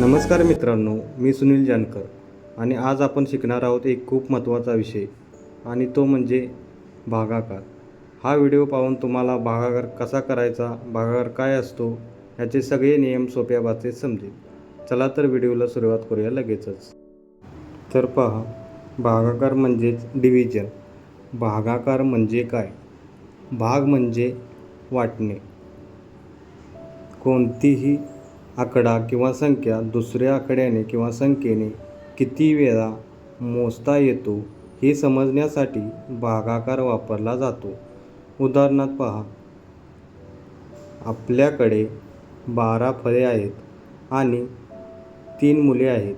नमस्कार मित्रांनो मी सुनील जानकर आणि आज आपण शिकणार आहोत एक खूप महत्त्वाचा विषय आणि तो म्हणजे भागाकार. हा व्हिडिओ पाहून तुम्हाला भागाकार कसा करायचा भागाकार काय असतो ह्याचे सगळे नियम सोप्या भाषेत समजेल. चला तर व्हिडिओला सुरुवात करूया लगेचच. तर पहा भागाकार म्हणजेच डिव्हिजन भागाकार म्हणजे काय? भाग म्हणजे वाटणे. कोणतीही आकडा किंवा संख्या दुसऱ्या आकड्याने किंवा संख्येने किती वेळा मोजता येतो हे समजण्यासाठी भागाकार वापरला जातो. उदाहरणार्थ पहा. आपल्याकडे बारा फळे आहेत आणि तीन मुले आहेत.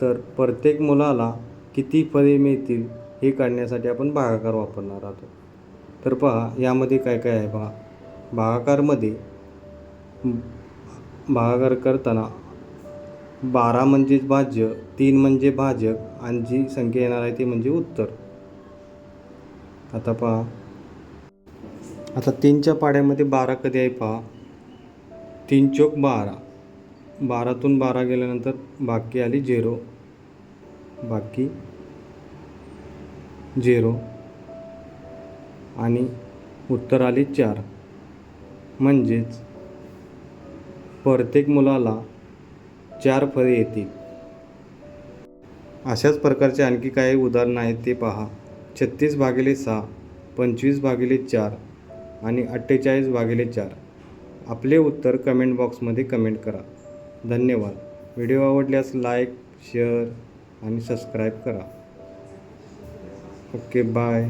तर प्रत्येक मुलाला किती फळे मिळतील हे काढण्यासाठी आपण भागाकार वापरणार आहोत. तर पहा यामध्ये काय काय आहे पहा भागाकारमध्ये भागाकार करताना बारा म्हणजेच भाज्य तीन म्हणजे भाजक आणि जी संख्या येणार आहे ती म्हणजे उत्तर. आता पहा. आता तीनच्या पाड्यामध्ये बारा कधी आहे पहा? तीन चोक बारा. बारातून बारा गेल्यानंतर बाकी आली झिरो. बाकी झिरो. आणि उत्तर आली चार. म्हणजेच प्रत्येक मुलाला चार फळे येतील. अशाच प्रकारचे आणखी काही उदाहरणं आहेत ते पहा. छत्तीस भागिले सहा पंचवीस भागिले चार आणि अठ्ठेचाळीस भागिले चार. आपले उत्तर कमेंट बॉक्समध्ये कमेंट करा. धन्यवाद. व्हिडिओ आवडल्यास लाईक शेअर आणि सबस्क्राईब करा. Okay bye